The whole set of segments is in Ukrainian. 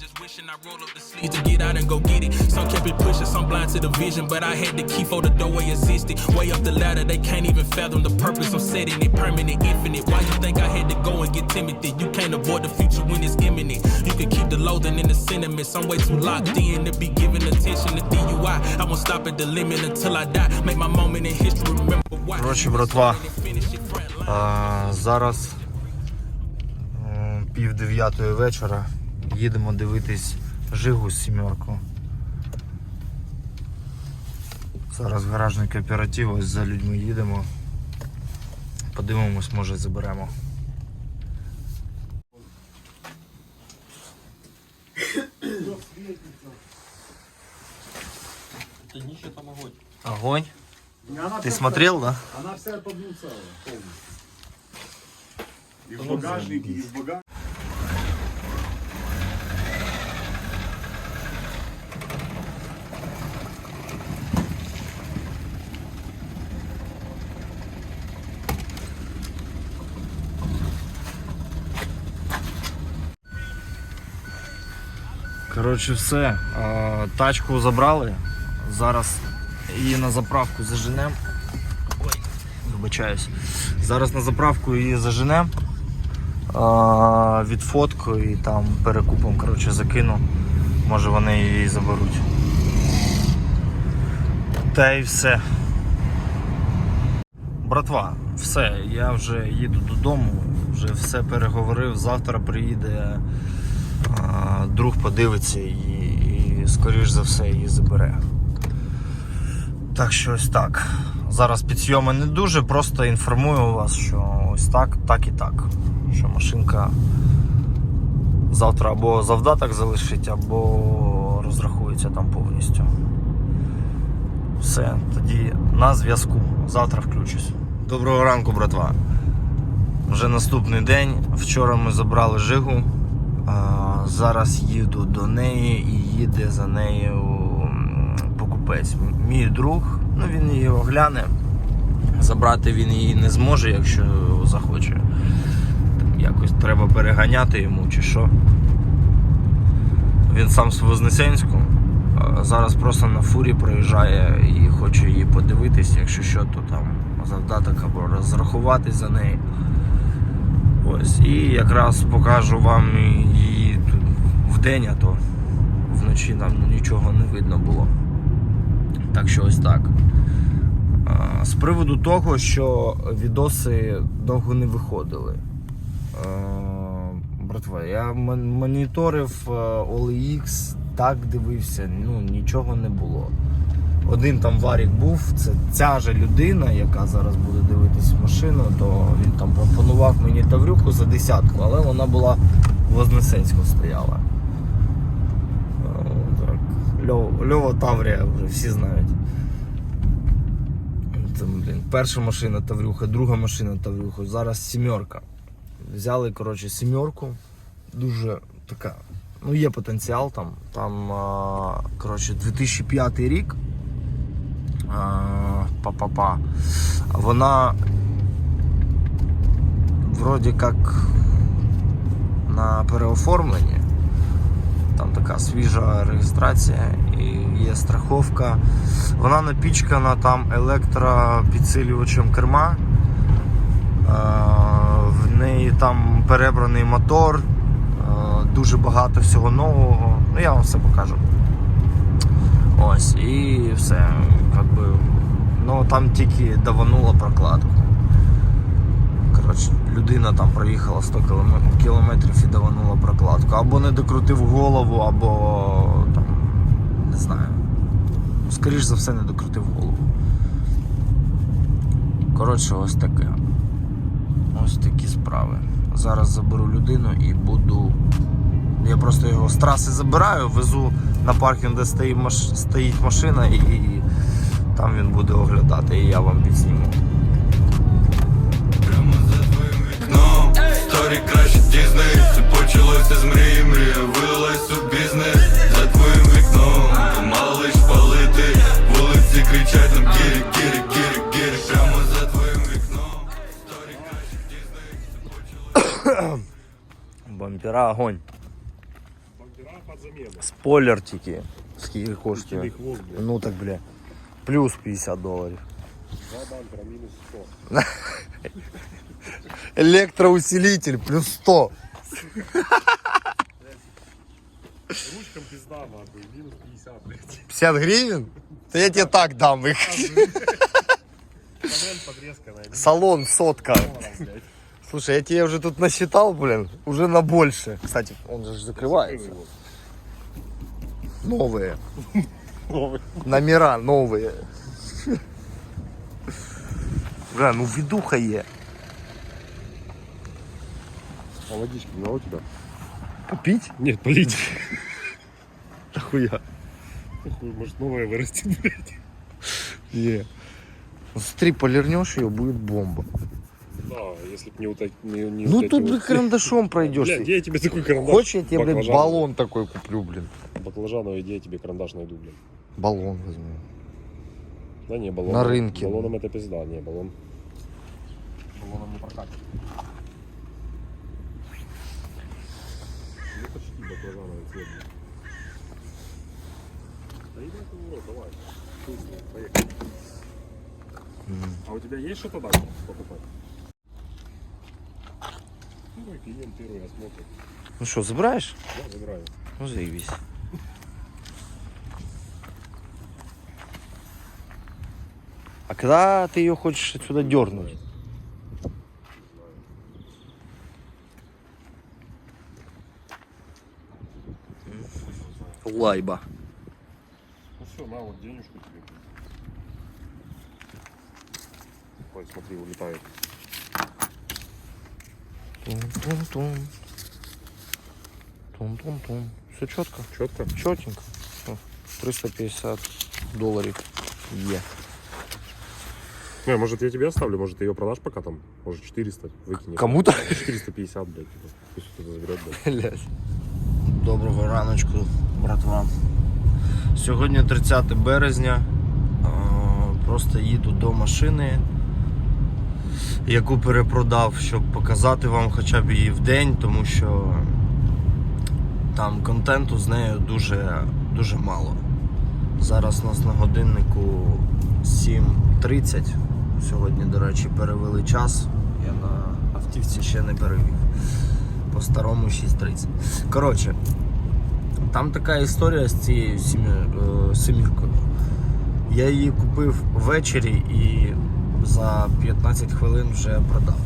just wishing I roll up the sleeves to get out and go get it. Some kept it pushing, some blind to the vision, but I had to keep for the doorway existed. Way up the ladder, they can't even fathom the purpose. I'm setting it permanent, infinite. Why you think I had to go and get timid? You can't avoid the future when it's imminent. You can keep the loathing and the sentiments. I'm way too locked in to be giving attention to DUI. I won't stop at the limit until I die. Make my moment in history remember why. Коротше, братва, Finish it front line. А, зараз м, пів дев'ятої вечора. Їдемо дивитись Жигу з сімерку. Зараз гаражний кооператив, ось за людьми їдемо. Подивимось, може заберемо. Это днище там огонь. Огонь. Она Ты вся смотрел, да? Она вся под ним целая, полностью. И в багажнике, и в багажнике. Коротше, все. А, Тачку забрали. Зараз її на заправку заженемо. Ой, вибачаюсь. Зараз на заправку її заженемо. А, Відфотку і там перекупом коротше, закину. Може вони її заберуть. Та й все. Братва, все, я вже їду додому, вже все переговорив. Завтра приїде друг подивиться і, і скоріш за все її забере. Так що ось так. Зараз підйоми не дуже, просто інформую вас, що ось так, так і так. Що машинка завтра або завдаток залишить, або розрахується там повністю. Все, тоді на зв'язку. Завтра включусь. Доброго ранку, братва. Вже наступний день. Вчора ми забрали Жигу. Зараз їду до неї і їде за нею покупець. Мій друг, ну він її огляне. Забрати він її не зможе, якщо захоче. Так якось треба переганяти йому чи що. Він сам з Вознесенську. Зараз просто на фурі проїжджає і хоче її подивитись, якщо що, то там завдаток або розрахуватись за неї. Ось, і якраз покажу вам вдень, а то вночі нам нічого не видно було. Так що ось так. З приводу того, що відоси довго не виходили. Братва, я моніторив OLX, так дивився, ну нічого не було. Один там варік був, це ця же людина, яка зараз буде дивитись машину, то він там пропонував мені Таврюху за десятку, але вона була в Вознесенську стояла. Е, Льова Таврія вже всі знають. Це, блін, перша машина Таврюха, друга машина Таврюха, зараз сімерка. Взяли, коротше, сімерку. Дуже така. Ну, є потенціал там. Там, а, коротше, 2005 рік. Па-па-па. Вона вроді як на переоформленні. Там така свіжа реєстрація і є страховка. Вона напічкана там електропідсилювачем керма. Е, В неї там перебраний мотор, е, дуже багато всього нового. Ну я вам все покажу. Ось, і все. Как би, ну там тільки давануло прокладку. Людина там проїхала 100 кілометрів, і даванула прокладку. Або не докрутив голову, або там, не знаю. Скоріш за все, не докрутив голову. Коротше, ось таке. Ось такі справи. Зараз заберу людину і буду. Я просто його з траси забираю, везу на паркінг, де стоїть, машина, і там він буде оглядати, і я вам підсніму. Сторі краще дізнай Все почалося з мрії, мрія вилилась у бізнес За твоїм вікном Ти мала лиш палити Вулиці кричать нам гірі, гірі, гірі, гірі Прямо за твоїм вікном Сторі краще дізнай Все почалося Бампера огонь. Бампера під заміну. Спойлер тільки. Скільки коштує? Ну так, бля. Плюс 50 доларів. Два бампера, мінус 100. Електроусилитель плюс 100. Ручкам пизда, нахуй, мінус 50, блядь. 50 гривен? Да я тебе так дам их. Панель минус Салон сотка. Слушай, я тебе уже тут насчитал, блин, уже на больше. Кстати, он же закрывается. Новые. Номера новые. Бля, ну видуха е. А водички у тебя? Попить? Нет, полить. Нахуя? Хуй, Может новая вырастет, блядь. Не. Ну, смотри, полирнешь ее, будет бомба. Да, если б не, вот эти- не, не Ну вот эти тут, вот- блин, карандашом пройдешь. Блядь, я тебе такой карандаш? Хочешь, я тебе, блин, Баклажановый. баллон такой куплю, блин. Баклажановый, я тебе карандаш найду, блядь? Баллон возьму. Да не, баллон. На рынке. Баллоном это пизда, не, баллон. Баллоном не прокатит. Ну почти баклажановый цвет. Да иди в рот, давай. Ним, поехали. А у тебя есть что-то дальше покупать? Ну, клиент первый осмотр. Ну что, забираешь? Да, забираю. Ну, заебись. А когда ты ее хочешь отсюда дернуть? Лайба. Ну все, на вот денежку тебе. Ой, смотри, улетает. Тум-тум-тум. Тум-тум-тум. Все четко. Четко? Четенько. О, 350 долларов. Е. Не, может я тебе оставлю, может ты ее продашь пока там, может 400 выкинешь. Кому-то? 450, блядь, типа. Пусть кто-то заберет, блядь. Блядь. Доброго раночку, братва. Сьогодні 30 березня. Е, Просто їду до машини, яку перепродав, щоб показати вам хоча б її в день, тому що там контенту з нею дуже, дуже мало. Зараз у нас на годиннику 7.30. Сьогодні, до речі, перевели час. Я на автівці ще не перевів. По старому 6.30. Коротше, там така історія з цією семіркою. Я її купив ввечері і за 15 хвилин вже продав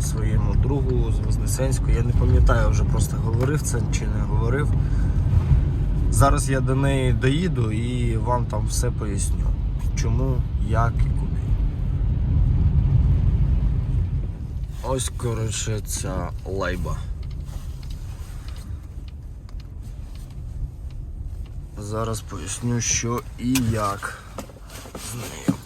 своєму другу з Вознесенську. Я не пам'ятаю, вже просто говорив це чи не говорив. Зараз я до неї доїду і вам там все поясню. Чому, як Ось, коротше, ця лайба. Зараз поясню, що і як з нею.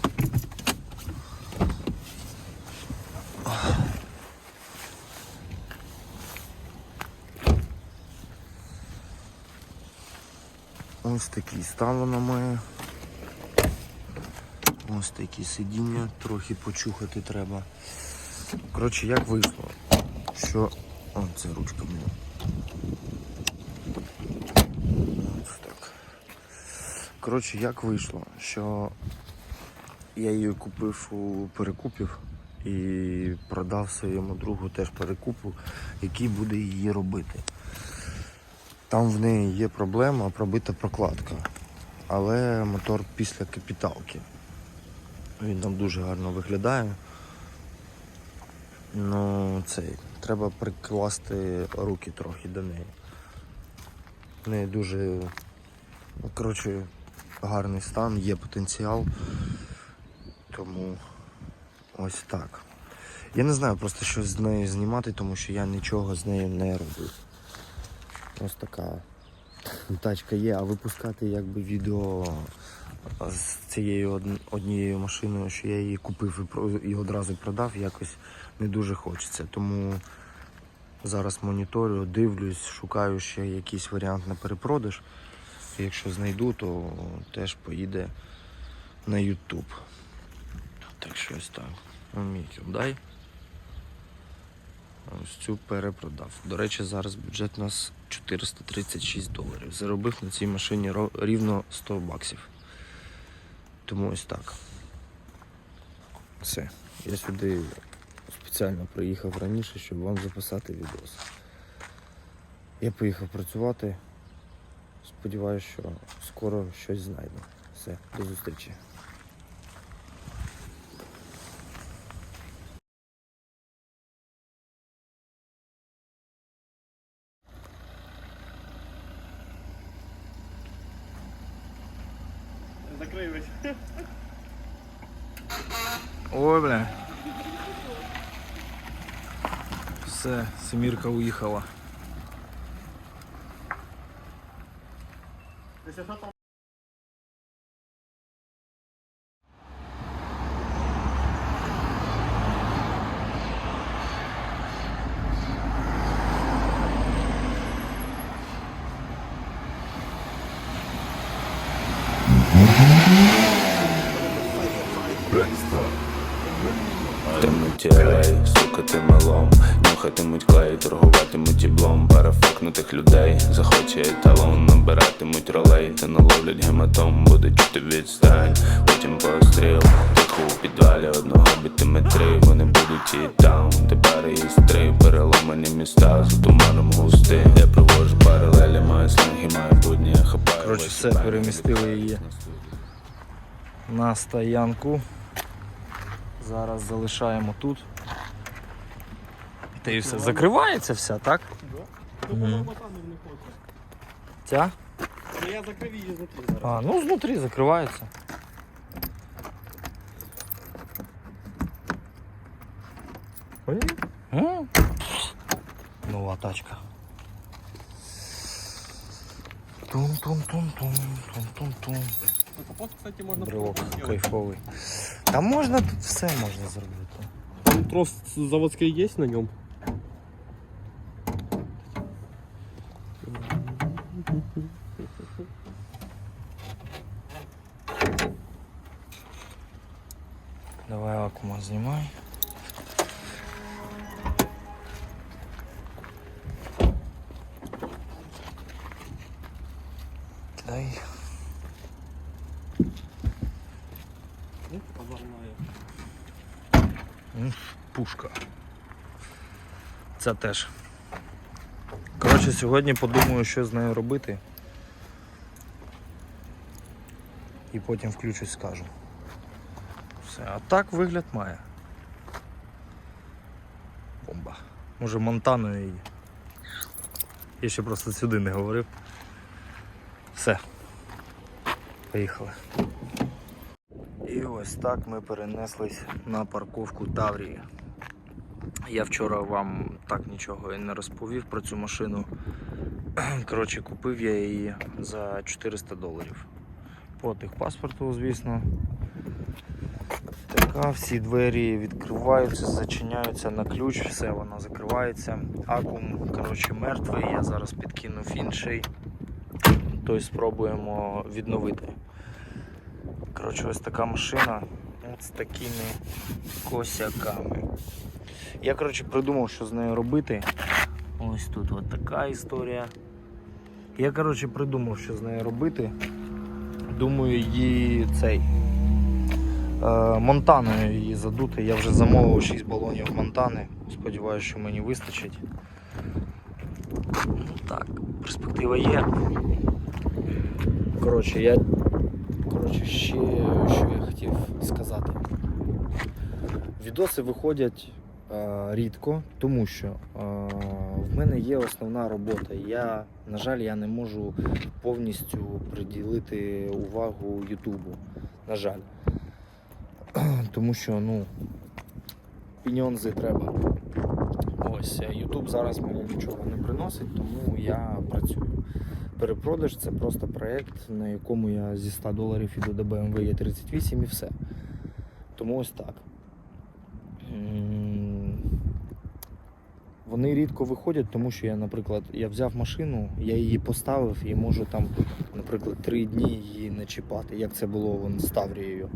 Ось такий стан вона має. Ось такі сидіння, трохи почухати треба. Коротше, як вийшло, що. О, це ручка так. Коротше, як вийшло, що я її купив у перекупів і продав своєму другу теж перекупу, який буде її робити. Там в неї є проблема пробита прокладка, але мотор після капіталки. Він там дуже гарно виглядає. Ну, цей, треба прикласти руки трохи до неї. В неї дуже, ну, коротше, гарний стан, є потенціал. Тому ось так. Я не знаю просто що з нею знімати, тому що я нічого з нею не робив. Ось така тачка є, а випускати якби відео з цією однією машиною, що я її купив і одразу продав, якось не дуже хочеться. Тому зараз моніторю, дивлюсь, шукаю ще якийсь варіант на перепродаж. Якщо знайду, то теж поїде на YouTube. Так що ось так. Мій дай. Ось цю перепродав. До речі, зараз бюджет у нас 436 доларів. Заробив на цій машині рівно 100 баксів. Тому ось так. Все. Я сюди спеціально приїхав раніше, щоб вам записати відос. Я поїхав працювати. Сподіваюся, що скоро щось знайду. Все, до зустрічі. Закрылась. Ой, бля. Все, Семірка уїхала. Торгуватимуть іблом, перефекнутих людей, захоче еталон, набиратимуть ролей, та наловлять гематом, буде чути відстань, потім постріл, тихо у підвалі одного битиме три, вони будуть і там, тепер і три, переломані міста, з туманом густим, я провожу паралелі, маю сленги, маю будні, я хапаю. Коротше, все, перемістили її. На стоянку. Зараз залишаємо тут. Та і все. Закривається вся, так? Ну, Мгм. вона ботану не хоче. Ця? Ну я закрив її знутрі зараз. А, ну знутрі закривається. М? Нова тачка. Тум-тум-тум-тум, тум-тум-тум. Ну, Капот, кстати, можна Брелок зробити. кайфовий. Та можна тут все можна зробити. Там Трос заводський є на ньому? Кидай. Ну. Пушка. Це теж. Коротше, сьогодні подумаю, що з нею робити. І потім включусь, скажу. Все, а так вигляд має. Бомба. Може монтаною її. Я ще просто сюди не говорив. Все. Поїхали. І ось так ми перенеслись на парковку Таврії. Я вчора вам так нічого і не розповів про цю машину. Коротше, купив я її за 400 доларів. По техпаспорту, звісно. Така, всі двері відкриваються, зачиняються на ключ, все воно закривається. Акум, коротше, мертвий, я зараз підкинув інший. Тобто спробуємо відновити. Коротше, ось така машина з такими косяками. Я коротше придумав, що з нею робити. Ось тут от така історія. Я коротше придумав, що з нею робити. Думаю, її цей. Е, Монтаною її задути. Я вже замовив 6 балонів Монтани. Сподіваюся, що мені вистачить. Так, перспектива є. Коротше, я Коротше, ще що я хотів сказати. Відоси виходять е, рідко, тому що е, в мене є основна робота. Я, на жаль, я не можу повністю приділити увагу Ютубу. На жаль. Тому що, ну, піньонзи треба. Ось, Ютуб зараз мені нічого не приносить, тому я працюю. Перепродаж це просто проєкт, на якому я зі 100 доларів іду до BMW E38 і все. Тому ось так. Вони рідко виходять, тому що я, наприклад, я взяв машину, я її поставив і можу там, наприклад, три дні її не чіпати, як це було вон, з Таврією.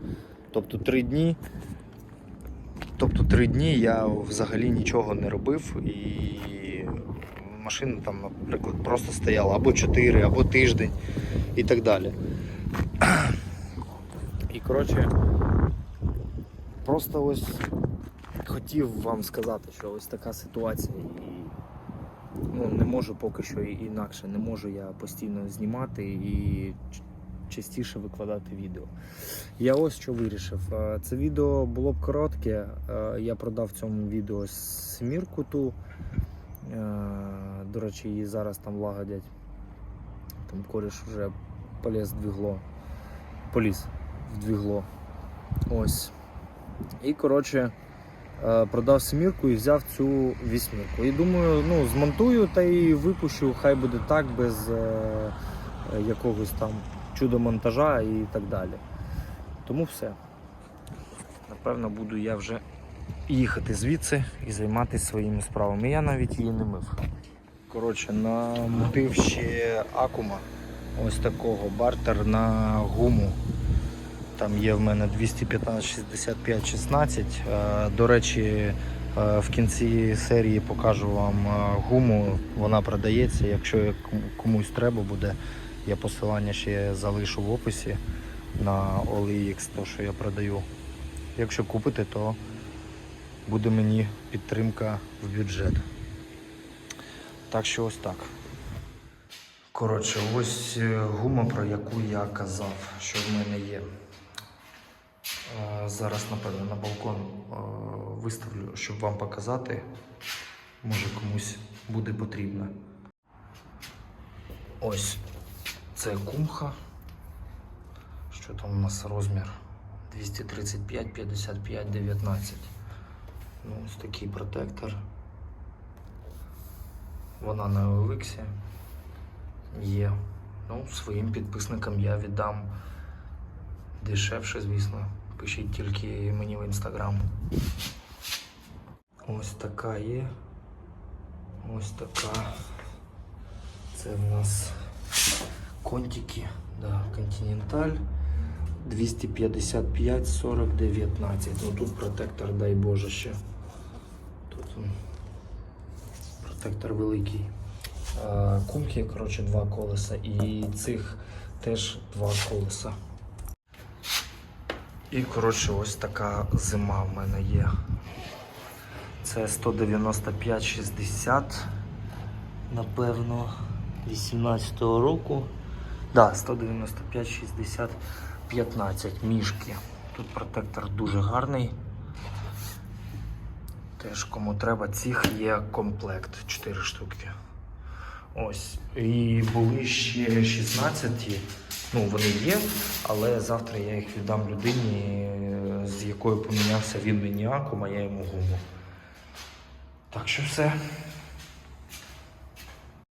Тобто три дні Тобто три дні я взагалі нічого не робив і машина там, наприклад, просто стояла або чотири, або тиждень і так далі. І коротше, просто ось хотів вам сказати, що ось така ситуація. Ну, не можу поки що інакше, не можу я постійно знімати і частіше викладати відео. Я ось що вирішив. Е, Це відео було б коротке. Е, Я продав цьому відео семірку ту. Е, До речі, її зараз там лагодять. Там коріш вже поліз двігло. Поліз в двігло. Ось. І коротше. е, Продав семірку і взяв цю вісьмірку. І думаю, ну, змонтую та і випущу, хай буде так, без е, якогось там чудо-монтажа і так далі. Тому все. Напевно, буду я вже їхати звідси і займатися своїми справами. Я навіть її не мив. Коротше, намотив ще акума. Ось такого бартер на гуму. Там є в мене 215 65 16. Е, До речі, е, в кінці серії покажу вам е, гуму. Вона продається. Якщо комусь треба буде, я посилання ще залишу в описі на OLX, то що я продаю. Якщо купите, то буде мені підтримка в бюджет. Так що ось так. Коротше, ось е, гума, про яку я казав, що в мене є. Е, Зараз, напевно, на балкон е, виставлю, щоб вам показати. Може комусь буде потрібно. Ось це кумха. Що там у нас розмір? 235, 55, 19. Ну, ось такий протектор. Вона на OLX є. Ну, своїм підписникам я віддам дешевше, звісно. Пишіть тільки мені в інстаграм. Ось така є. Ось така. Це в нас контики. Да, Континенталь. 255 40 19. Ну тут протектор, дай Боже ще. Тут протектор великий. Кумки, коротше, два колеса. І цих теж два колеса. І коротше, ось така зима в мене є. Це 195-60, напевно, 18-го року. Да, 195-60, 15 мішки. Тут протектор дуже гарний. Теж кому треба, цих є комплект 4 штуки. Ось. І були ще 16. Ну, вони є, але завтра я їх віддам людині, з якою помінявся він мені акум, а я йому гуму. Так що все.